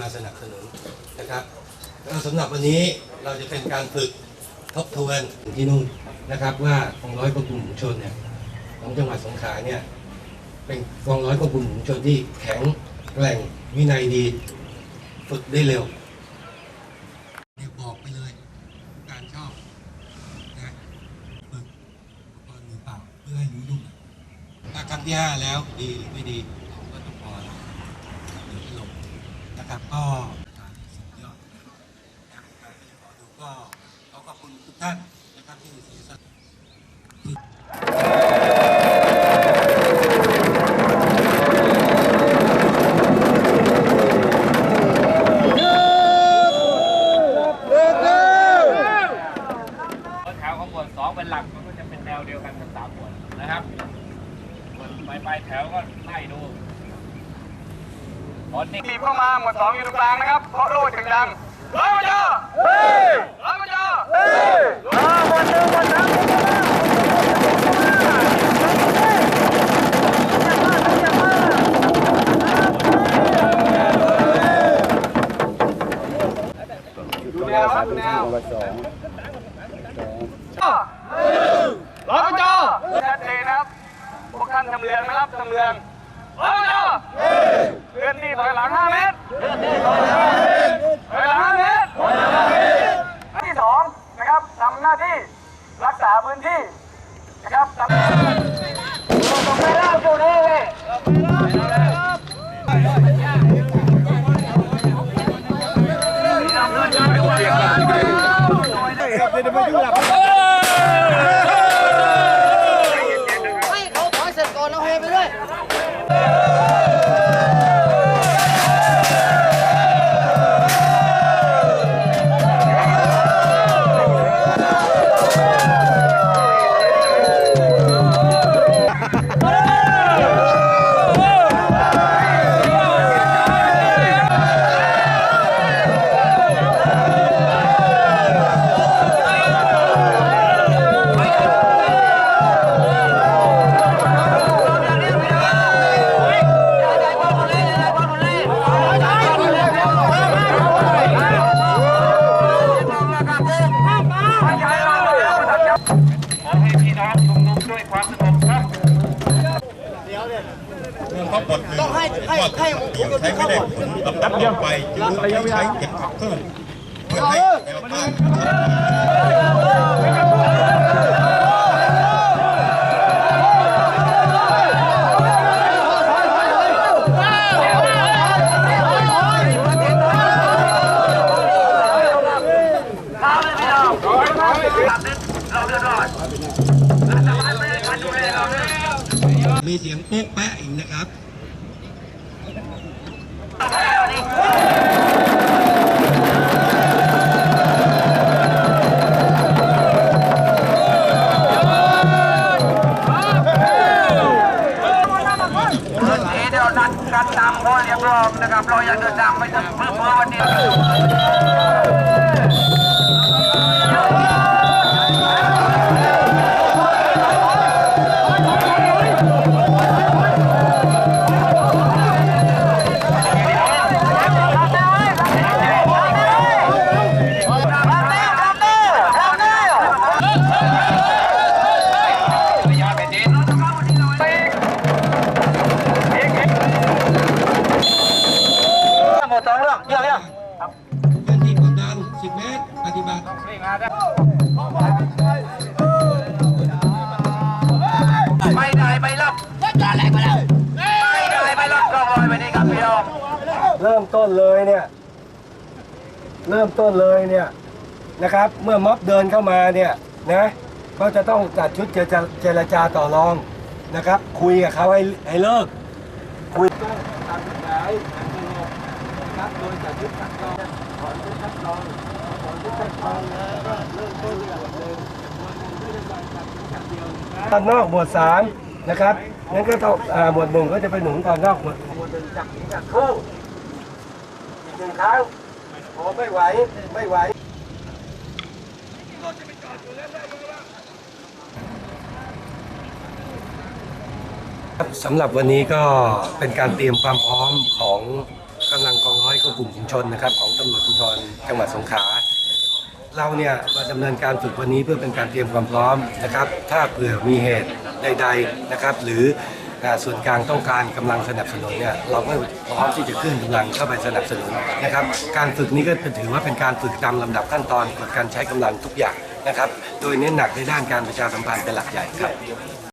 มาสนับสนุนนะครับก็สำหรับวันนี้เราจะเป็นการฝึกทบทวนที่นู่นนะครับ ว่ากองร้อยควบคุมฝูงชนเนี่ยของจังหวัดสงขลาเนี่ยเป็นกองร้อยควบคุมฝูงชนที่แข็งแกร่งวินัยดีฝึกได้เร็วเดี๋ยบอกไปเลยการชอบนะฝึกอุปกรณ์มือเปล่าเพื่อให้รู้ยุ่งถ้าครั้งที่ห้าแล้วดีหรือไม่ดีเราก็ต้องพอแล้วเดี๋ยวจะลงนะครับก็การสุดยอดนะครับการที่ขอดูก็ขอขอบคุณ ทุกท่านนะครับที่เสียสละแถวของหมวดสองเป็นหลักมันก็จะเป็นแนวเดียวกันทั้งสามหมวดนะครับหมวดไปลายปแถวก็ไล่ดูตอนนี้บีเข้ามาหมวดสองอยู่ตรงกลางนะครับ เพราะโล่ถึงดังร้ยมาจ้าเฮ้ยร้อยมาจ้าเฮ้ยมาหมวดหนึ่งหมวดสามดูแนวครับดูแนวร้อยมาจ้าชัดเจนนะครับ พวกท่านทำเรืองนะครับทำเรืองโอยมาจ้าเลื่อนที่ถอยหลัง5เมตรเลื่อนที่ถอยหลัง5เมตร ข้อบทหนึ่งข้อที่เดียวใช้ไม่ได้ผลลำดับต่อไปจึงต้องใช้เก็บขับเพิ่มเพื่อให้แนวต้านมีเสียงโป๊กแปะอีกนะครับามข้อเรียกร้องนะครับเราอยากเดินทางไปถึงเพื่อวันนี้ ตรปฏิบัตินี่มาได้ไม่ได้ไม่รับไม่ได้ไม่รับไม่รับก็ลอยไปนี่ครับพี่น้องเริ่มต้นเลยเนี่ย เริ่มต้นเลยเนี่ยนะครับ เมื่อม็อบเดินเข้ามาเนี่ยนะก็จะต้องจัดชุดเจรจาเจรจาต่อรองนะครับ คุยกับเขาให้ให้เลิก คุยต้องทำกฎหมายอันสงบนะครับโดยจัดชุดคัดกรองถอนชุดคัดกรอง ตัดชุดคัดเดียวตอนนอกหมวดสามนะครับงั้นก็ต้องหมวดหนึ่งก็จะเป็นหนุนตอนนอกหมวดหมวดหนึ่งจับจับคู่อีกหนึ่งครั้งโอ้ไม่ไหวไม่ไหวสำหรับวันนี้ก็เป็นการเตรียมความพร้อมของกำลังกองร้อยควบคุมฝูงชนนะครับ ของตำรวจภูธรจังหวัดสงขลา เราเนี่ยมาดำเนินการฝึกวันนี้เพื่อเป็นการเตรียมความพร้อมนะครับ ถ้าเผื่อมีเหตุใดๆนะครับ หรือส่วนกลางต้องการกำลังสนับสนุนเนี่ยเราก็พร้อมที่จะเคลื่อนกำลังเข้าไปสนับสนุนนะครับ การฝึกนี้ก็ถือว่าเป็นการฝึกตามลำดับขั้นตอนกฎการใช้กำลังทุกอย่างนะครับ โดยเน้นหนักในด้านการประชาสัมพันธ์เป็นหลักใหญ่ครับ